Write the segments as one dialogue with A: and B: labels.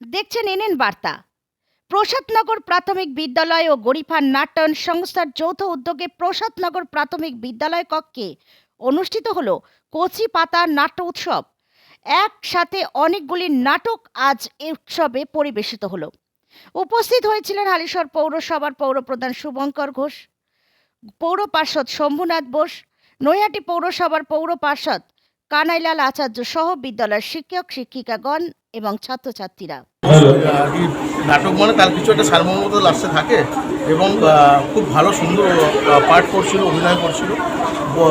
A: দেখছেন এনএন বার্তা। প্রসাদনগর প্রাথমিক বিদ্যালয় ও গরিফা নাট্যায়ন সংস্থার যৌথ উদ্যোগে প্রসাদনগর প্রাথমিক বিদ্যালয় কক্ষে অনুষ্ঠিত হলো কচি পাতা নাট্য উৎসব। একসাথে অনেকগুলি নাটক আজ এই উৎসবে পরিবেশিত হলো। উপস্থিত হয়েছিলেন হালিশহর পৌরসভার পৌরপ্রধান শুভঙ্কর ঘোষ, পৌর পার্ষদ শম্ভুনাথ বোস, নৈহাটি পৌরসভার পৌর পার্ষদ কানাইলাল আচার্য সহ বিদ্যালয়ের শিক্ষক, শিক্ষিকাগণ এবং ছাত্রছাত্রীরা।
B: নাটক মানে তার কিছু একটা সারমর্মত লাস্টে থাকে এবং খুব ভালো সুন্দর পাঠ করছিল অভিনয় করছিল।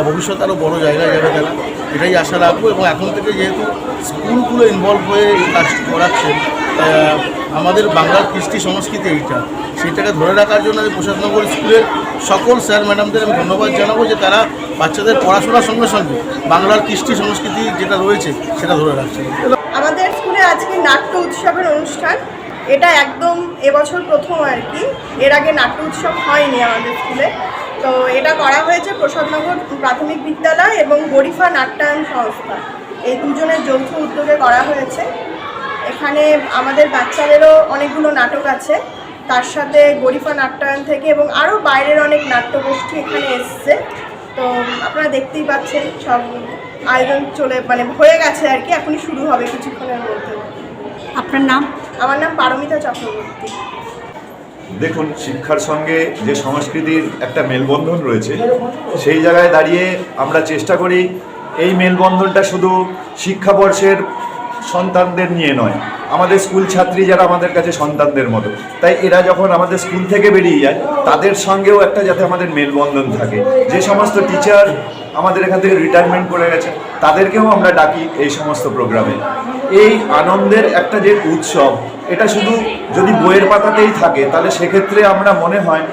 B: ভবিষ্যতে আরও বড় জায়গায় যাবে তারা। এটাই আশা রাখব এবং এখন থেকে যেহেতু স্কুলগুলো ইনভলভ হয়ে এই কাজটি করাচ্ছেন আহ, আমাদের বাংলার কৃষ্টি সংস্কৃতি এইটা। সেটাকে ধরে রাখার জন্য আমি প্রসাদনগর স্কুলের সকল স্যার ম্যাডামদের আমি ধন্যবাদ জানাব যে তারা বাচ্চাদের পড়াশোনার সঙ্গে সঙ্গে বাংলার কৃষ্টি সংস্কৃতি যেটা রয়েছে সেটা ধরে রাখছে।
C: আমাদের স্কুলে আজকে নাট্য উৎসবের অনুষ্ঠান। এটা একদম এবছর প্রথম আর কি। এর আগে নাট্য উৎসব হয়নি আমাদের স্কুলে। তো এটা করা হয়েছে প্রসাদনগর প্রাথমিক বিদ্যালয় এবং গরিফা নাট্যায়ন সংস্থা। এই দুজনের যৌথ উদ্যোগে করা হয়েছে। এখানে আমাদের বাচ্চাদেরও অনেকগুলো নাটক আছে। তার সাথে গরিফা নাট্যায়ন থেকে এবং আরও বাইরের অনেক নাট্যগোষ্ঠী এখানে এসছে। তো আপনারা দেখতেই পাচ্ছেন সব আয়োজন চলে মানে হয়ে গেছে আর কি এখনই শুরু হবে কিছুক্ষণের মধ্যে।
D: আপনার নাম?
C: আমার নাম পারমিতা চক্রবর্তী।
E: দেখুন শিক্ষার সঙ্গে যে সংস্কৃতির একটা মেলবন্ধন রয়েছে সেই জায়গায় দাঁড়িয়ে আমরা চেষ্টা করি এই মেলবন্ধনটা শুধু শিক্ষাবর্ষের সন্তানদের নিয়ে নয়। আমাদের স্কুল ছাত্রী যারা আমাদের কাছে সন্তানদের মতো। তাই এরা যখন আমাদের স্কুল থেকে বেরিয়ে যায়, তাদের সঙ্গেও একটা যাতে আমাদের মেলবন্ধন থাকে। যে সমস্ত টিচার আমাদের এখান থেকে রিটায়ারমেন্ট করে গেছে, তাদেরকেও আমরা ডাকি এই সমস্ত প্রোগ্রামে এই আনন্দের একটা যে উৎসব, এটা শুধু যদি বইয়ের পাতাতেই থাকে, তাহলে সেক্ষেত্রে আমরা মনে হয়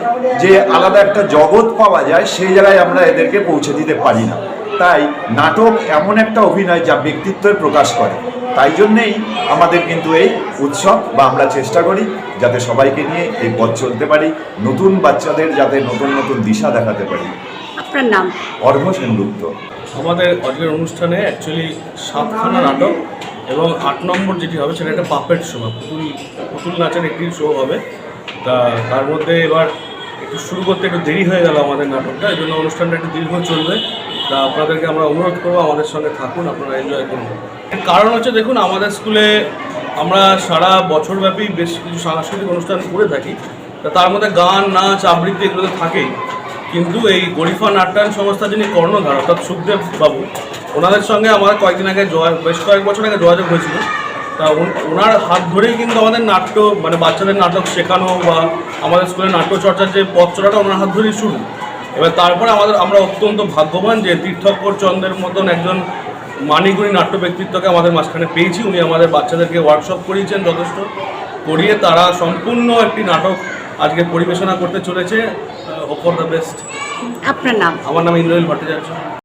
E: যে আলাদা একটা জগৎ পাওয়া যায়, সেই জায়গায় আমরা এদেরকে পৌঁছে দিতে পারি না। তাই নাটক এমন একটা অভিনয় যা ব্যক্তিত্বের প্রকাশ করে। তাই জন্যেই আমাদের কিন্তু এই উৎসব বা আমরা চেষ্টা করি যাতে সবাইকে নিয়ে এই পথ চলতে পারি নতুন বাচ্চাদের যাতে নতুন নতুন দিশা দেখাতে পারি।
D: আপনার নাম?
E: অর্ঘ সেনগুপ্ত।
F: আমাদের আজকের অনুষ্ঠানে অ্যাকচুয়ালি সাতখানা নাটক এবং আট নম্বর যেটি হবে সেটা একটা পাপেট শো পুতুল পুতুল নাচের একটি শো হবে। তা তার মধ্যে এবার একটু শুরু করতে একটু দেরি হয়ে গেল আমাদের নাটকটা এই জন্য অনুষ্ঠানটা একটু দীর্ঘ চলবে। তা আপনাদেরকে আমরা অনুরোধ করব আমাদের সঙ্গে থাকুন, আপনারা এনজয় করুন। কারণ হচ্ছে দেখুন, আমাদের স্কুলে আমরা সারা বছরব্যাপী বেশ কিছু সাংস্কৃতিক অনুষ্ঠান করে থাকি। তা তার মধ্যে গান, নাচ, আবৃত্তি এগুলো তো থাকেই। কিন্তু এই গরিফা নাট্যায়ন সংস্থা যিনি কর্ণধার, অর্থাৎ সুখদেব বাবু, ওনাদের সঙ্গে আমার কয়েকদিন আগে যোগা- বেশ কয়েক বছর আগে যোগাযোগ হয়েছিল। তা ওনার হাত ধরেই কিন্তু আমাদের নাট্য মানে বাচ্চাদের নাটক শেখানো বা আমাদের স্কুলে নাট্য চর্চার যে পথ চলাটা ওনার হাত ধরেই শুরু। এবার তারপরে আমাদের আমরা অত্যন্ত ভাগ্যবান যে তীর্থকর চন্দ্রের মতন একজন মানিকুনি নাট্য ব্যক্তিত্বকে আমাদের মাঝখানে পেয়েছি। উনি আমাদের বাচ্চাদেরকে ওয়ার্কশপ করিয়েছেন যথেষ্ট। করিয়ে তারা সম্পূর্ণ একটি নাটক আজকে পরিবেশনা করতে চলেছে। হোপ ফর দ্য বেস্ট
D: আপনার নাম?
F: আমার নাম ইন্দ্রনীল ভট্টাচার্য।